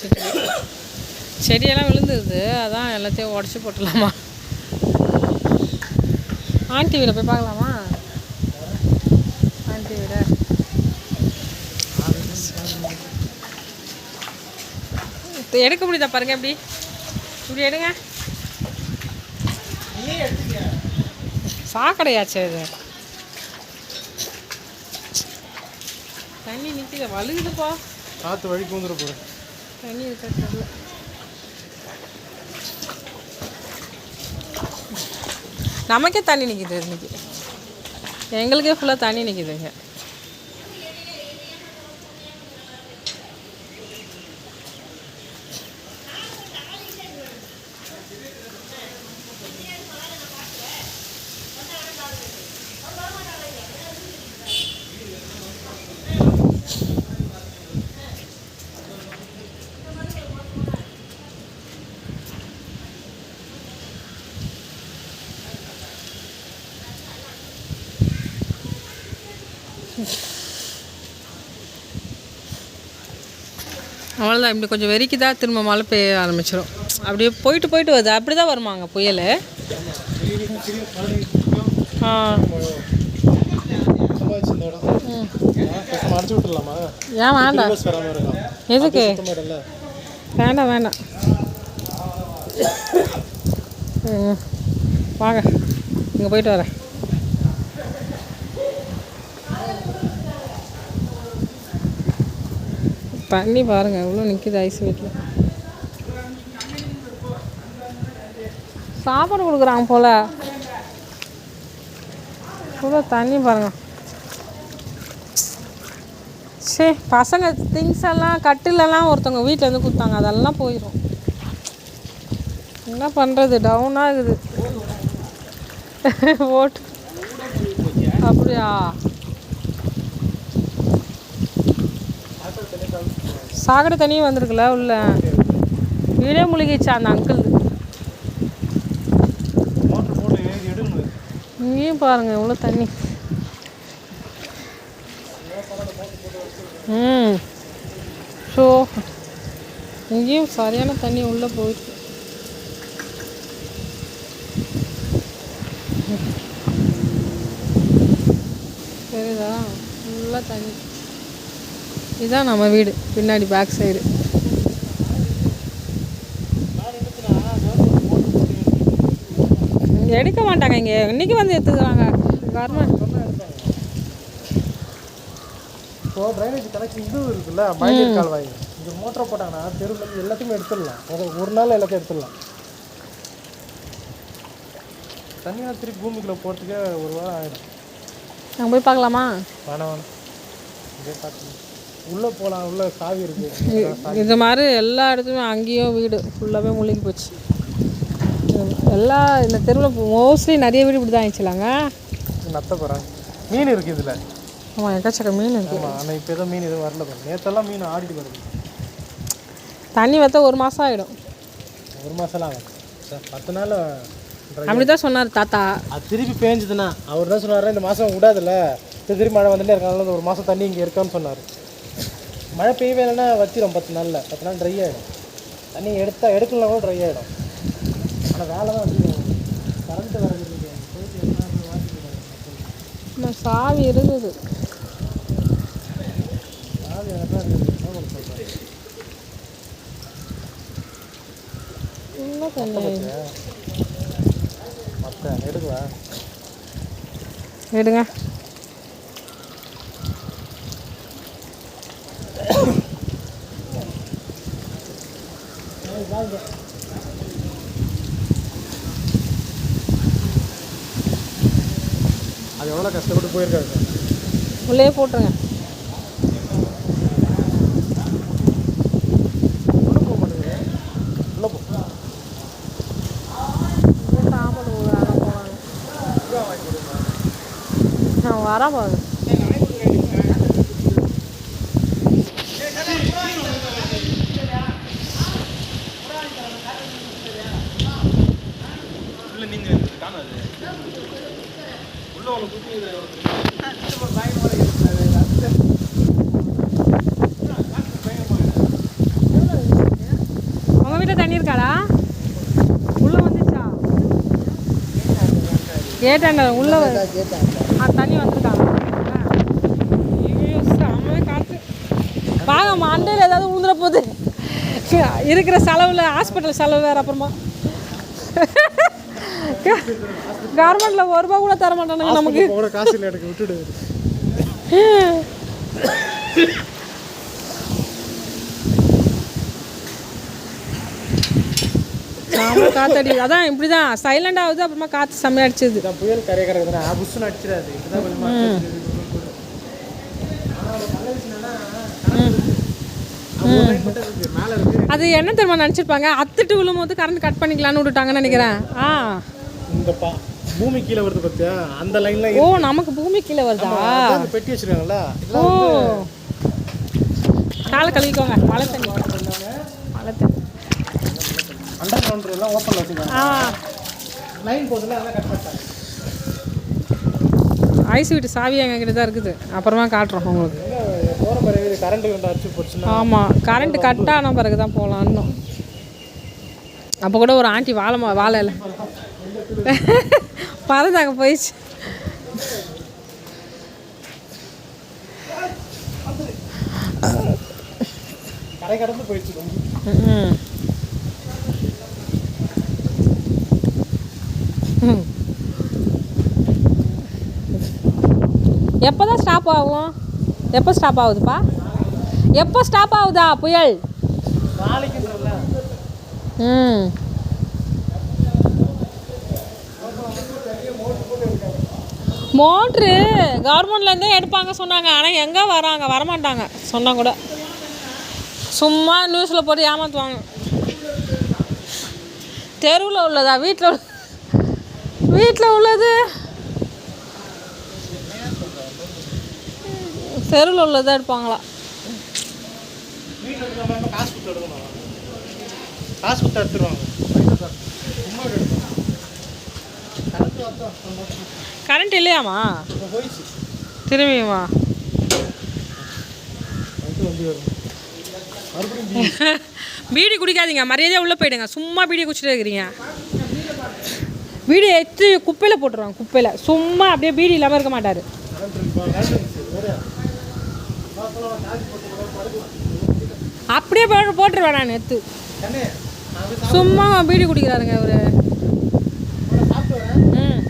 செடி செடியெல்லாம் விழுந்துருது. அதான் எல்லாத்தையும் உடச்சி போட்டுடலாமா? ஆண்டி வீட போய் பார்க்கலாமா? ஆண்டி வீடை. எடுக்க முடியுதா பாருங்க எப்படி? இப்படி எடுங்க. சாக்கடையாச்சு இது. தண்ணி நிற்கிது வழுகுதுப்பா காற்று வழி பூந்துட போகிறேன் தண்ணி இருக்கா நமக்கே தண்ணி நிற்கிது இன்னைக்கு. எங்களுக்கே ஃபுல்லாக தண்ணி நிற்கிதுங்க அவ்வளோதான் இப்படி கொஞ்சம் வெறிக்குதா திரும்ப மழை பெய்ய ஆரம்பிச்சிடும் அப்படியே போயிட்டு போயிட்டு வருது. அப்படி தான் வருமாங்க புயல்? ஆ. ஏன் வேண்டாம்? எதுக்கு? வேண்டாம் வேண்டாம். வாங்க. இங்கே போயிட்டு வரேன். தண்ணி பாருங்கள் எவ்வளோ நிற்கிது ஐஸ் வீட்டில் சாப்பாடு கொடுக்குறாங்க போல். இவ்வளோ தண்ணி பாருங்கள் சரி பசங்க திங்ஸ் எல்லாம் கட்டிலெல்லாம் ஒருத்தவங்க வீட்டில் இருந்து கொடுத்தாங்க அதெல்லாம் போயிடும் என்ன பண்ணுறது டவுனாக இருக்குது. ஓட்டு. அப்படியா? சாக்கடை தண்ணியும் வந்திருக்குல்ல உள்ள. வீடே முழுகிச்சா அந்த அங்கிள் இங்கேயும் பாருங்க எவ்வளோ தண்ணி. ம். ஸோ இங்கேயும் சரியான தண்ணி உள்ளே போயிருக்கு தெரியுதா? ஃபுல்லாக தண்ணி. இதுதான் நம்ம வீடு பின்னாடி பேக் சைடு எடுக்க மாட்டாங்க இங்கே. இன்னைக்கு வந்து எடுத்துக்கிறாங்க. கவர்மெண்ட் இப்போ ட்ரைனேஜ் கனெக்ஷன் இது இருக்குல்ல மழைநீர் கால்வாய். இங்கே மோட்டரை போட்டாங்கன்னா தெருவில் எல்லாத்தையுமே எடுத்துடலாம். ஒரு ஒரு நாள் எல்லாத்தையும் எடுத்துடலாம். தனியாக திருப்பி பூமிக்குள்ளே போகிறதுக்கே ஒரு வாரம் ஆகிடும் நாங்கள் போய் பார்க்கலாமா? வேணாம் வேணாம். இதே பார்த்து உள்ளே போகலாம் உள்ளே சாவி இருக்குது இ- இது மாதிரி எல்லா இடத்துலையும் அங்கேயும் வீடு ஃபுல்லாகவே முழுகி போச்சு. எல்லா இந்த தெருவில் மோஸ்ட்லி நிறைய வீடு இப்படி தான் ஆயிடுச்சுலாங்க நத்த போகிறேன் மீன் இருக்குது இதில். ஆமாம் எக்கச்சக்க மீன் இருக்குது ஆனால் இப்போ எதுவும் மீன் எதுவும் வரல பாருங்க. நேற்றெல்லாம் மீன் ஆடிட்டு வருது தண்ணி வற்ற ஒரு மாதம் ஆகிடும் ஒரு மாதம்லாம் ஆகும் சார் பத்து நாள் dry அப்படி தான் சொன்னார் தாத்தா. அது திருப்பி பேஞ்சுதுன்னா அவர் தான் சொன்னார் இந்த மாதம் விடாதுல்ல. திருப்பி மழை வந்துட்டே இருக்காங்க ஒரு மாதம் தண்ணி இங்கே இருக்கான்னு சொன்னார். மழை பெய்யவே இல்லைன்னா வச்சிரும் பத்து நாளில். பத்து நாள் ட்ரை ஆகிடும் தண்ணி எடுத்தா எடுக்கலாம் கூட ட்ரை ஆகிடும் ஆனால் வேலை தான் அதிகம். கரண்ட்டு வாங்கிட்டு இன்னும் சாவி இருந்தது. சாவி என்ன தண்ணி மற்ற எடுங்க அது எவ்வளோ கஷ்டப்பட்டு போயிருக்காங்க? உள்ளே போட்டுருங்க நான் வரேன் பாருங்க உள்ள உள்ள குட்டி தண்ணி இருக்காடா? உள்ள வந்துச்சா கேட்டாண்ட உள்ள வ- ஆ தண்ணி வந்திருக்காங்க ஐயோ, செம காற்று வாங்க மண்டையில் ஏதாவது உழுந்துற போகுது இருக்கிற செலவில் ஹாஸ்பிட்டல் செலவு வேறு அப்புறமா. கவர்மெண்ட்டில் ஒரு ரூபா கூட தர மாட்டானுங்க நமக்கு. போகிற காசு இல்லை எனக்கு விட்டுடு. காத்தடி. அதான் இப்படி தான் சைலண்ட் ஆகுது அப்புறமா அடிச்சது புயல் கரையை கொஞ்சமா மேலே இருக்கு. அது என்ன தெரியுமா நினச்சிருப்பாங்க? அத்துட்டு விழும்போது கரண்ட் கட் பண்ணிக்கலாம்னு விட்டுட்டாங்கன்னு நினைக்கிறேன். ஆ. இந்த பா பூமி கீழே வருது பார்த்தியா அந்த லைன்ல ஓ நமக்கு பூமி கீழே வருதா? அந்த பெட்டி வச்சிருக்காங்கல்ல. ஓ. காலை கழுவிக்கோங்க. மழை தண்ணி. மழை தண்ணி அண்டர் கிரவுண்ட் எல்லாம் ஓப்பன்ல வச்சிருக்காங்க. ஆ. லைன் போகுதுல அதான் கட் பண்ணிட்டாங்க. ஐஸ் வீட்டு சாவி எங்ககிட்ட தான் இருக்குது. அப்புறமா காட்டுறோம் உங்களுக்கு. போற பிறகு கரண்ட் அடிச்சு போச்சுன்னா ஆமாம் கரண்ட் கட் ஆன பிறகு தான் போகலாம் இன்னும். அப்போ கூட ஒரு ஆண்டி வாழை வாழை இல்லை பறந்தாங்க போயிடுச்சு. கரை கடந்து போயிடுச்சு. எப்போ தான் ஸ்டாப் ஆகும்? எப்போ ஸ்டாப் ஆகுதுப்பா? எப்போ ஸ்டாப் ஆகுதா புயல்? ம் மோட்ரு கவர்மெண்ட்லேருந்தே எடுப்பாங்க சொன்னாங்க. ஆனால் எங்கே வராங்க? வரமாட்டாங்க. சொன்னால் கூட. சும்மா நியூஸில் போட்டு ஏமாற்றுவாங்க தெருவில் உள்ளதா? வீட்டில் உள்ள வீட்டில் உள்ளது. தெருவில் உள்ளதா எடுப்பாங்களா? காசு காசு கொடுத்து எடுத்துருவாங்க. கரண்ட் இல்லையாம்மா? திரும்பியுமா பீடி குடிக்காதீங்க மரியாதையாக உள்ளே போயிடுங்க. சும்மா பீடி குடிச்சிட்டு இருக்கிறீங்க. பீடி எடுத்து குப்பையில் போட்டுருவாங்க குப்பையில். சும்மா அப்படியே பீடி இல்லாமல் இருக்க மாட்டார். அப்படியே போட்டு போட்டுருவேன் நான் எடுத்து. சும்மா பீடி குடிக்கிறாருங்க அவர் சாப்பிட்டு வரேன் ம்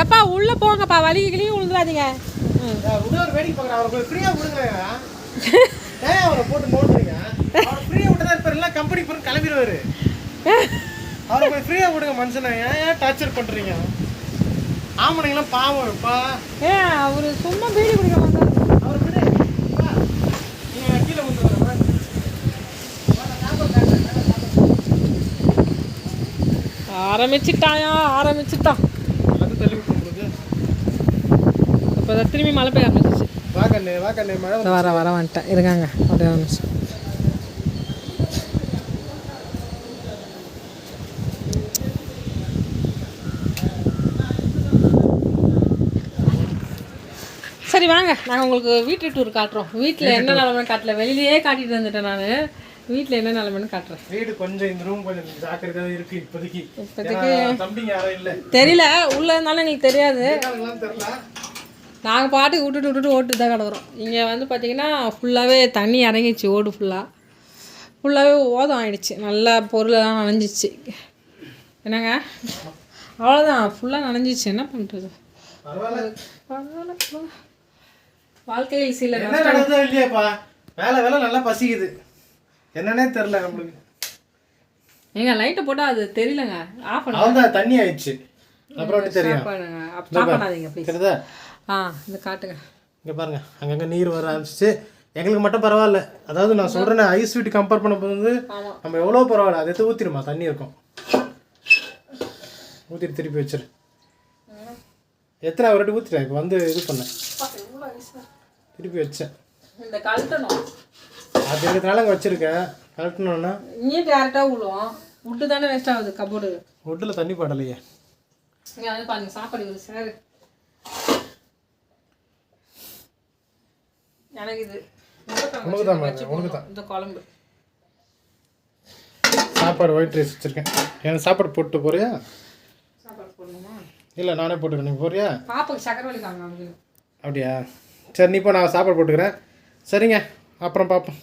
எப்பா உள்ளே போங்கப்பா வலிக்கு கிளியும் விழுந்துடாதீங்க உடனே வேடிக்கை பார்க்குறேன். அவருக்கு ஃப்ரீயாக விடுங்க. ஏன் அவரை போட்டு அவர் ஃப்ரீயாக விட்டு தான் இருப்பார் எல்லாம் கம்பெனி போட்டு கிளம்பிடுவாரு. அவரை போய் ஃப்ரீயாக விடுங்க மனுஷனை. ஏன் ஏன் டார்ச்சர் பண்ணுறீங்க ஆம்பளைங்களாம் பாவம் இருப்பா. ஏன் அவர் சும்மா பீடி குடிக்க மாட்டார். அவர் விடு. வா. நீங்க கீழே வந்து ஆரம்பிச்சிட்டாயா ஆரம்பிச்சிட்டான். எல்லாத்தையும் தள்ளி விட்டு உங்களுக்கு இப்போ திரும்பி மழை பெய்ய ஆரம்பிச்சிச்சு வா கண்ணு வா கண்ணு மழை வர வர வந்துட்டேன். இருக்காங்க. அப்படியே ஒரு நிமிஷம். சரி வாங்க. நாங்கள் உங்களுக்கு வீட்டு டூர் காட்டுறோம். வீட்டில் என்ன நிலமைன்னு காட்டல. வெளியிலேயே காட்டிட்டு வந்துட்டேன் நான். வீட்டில் என்ன நிலமைன்னு காட்டுறேன். வீடு கொஞ்சம் இந்த ரூம் கொஞ்சம் ஜாக்கிரதையாக இருக்கு இப்போதைக்கு. இப்போதைக்கு தம்பிங்க யாரும் இல்லை. தெரியல உள்ளே இருந்தாலும் எங்களுக்கு தெரியாது. நாங்கள் பாட்டுக்கு விட்டுட்டு விட்டுட்டு ஓட்டு தான் கிடக்குறோம். இங்கே வந்து பார்த்தீங்கன்னா ஃபுல்லாகவே தண்ணி இறங்கிச்சு ஓடு ஃபுல்லாக ஃபுல்லாகவே ஓதம் ஆயிடுச்சு. நல்லா பொருளெல்லாம் நனைஞ்சிச்சு. என்னங்க? அவ்வளோதான் ஃபுல்லாக நனைஞ்சிச்சு. என்ன பண்ணுறது வாழ்க்கையில் சில வேலை வேலை நல்லா பசிக்குது. என்னன்னே தெரியல நம்மளுக்கு. ஏங்க லைட்டை போட்டால் அது தெரியலங்க. ஆஃப் பண்ண அவன்தான் தண்ணி ஆயிடுச்சு அப்புறம் தெரியும்? பண்ணாதீங்க ப்ளீஸ் தெரியுதா? ஆ இந்த காட்டுங்க. இங்கே பாருங்க. அங்கங்கே நீர் வர ஆரம்பிச்சிச்சு. எங்களுக்கு மட்டும் பரவாயில்ல. அதாவது நான் சொல்கிறேன் ஐஸ் வீட்டு கம்பேர் பண்ணும்போது வந்து ஆமாம் நம்ம எவ்வளோ பரவாயில்ல. அதை எடுத்து ஊற்றிடுமா தண்ணி இருக்கும். ஊற்றிட்டு திருப்பி வச்சிரு. எத்தனை ஒரு வாட்டி ஊற்றிட்டேன் இப்போ வந்து இது பண்ணேன். திருப்பி வச்சேன். இந்த கழட்டணும். அது இருக்கிறதுனால அங்கே வச்சுருக்கேன் கலட்டணும்னா இங்கே டேரெக்டாக விழுவோம் விட்டு தானே வேஸ்ட் ஆகுது கபோர்டு ஒட்டில் தண்ணி படலையே. இங்கே வந்து பாருங்க சாப்பாடு சார் எனக்கு இது உனக்கு தான் உனக்கு தான் இந்த குழம்பு. சாப்பாடு ஒயிட் ரைஸ் வச்சுருக்கேன். எனக்கு சாப்பாடு போட்டு போறியா? சாப்பாடு போடணுமா? இல்லை நானே போட்டுக்கிறேன். நீ போறியா? பாப்பாக்கு சக்கரை வலி காங்க அவனுக்கு அப்படியா? சரி நீ இப்போ நான் சாப்பாடு போட்டுக்கிறேன். சரிங்க அப்புறம் பார்ப்போம்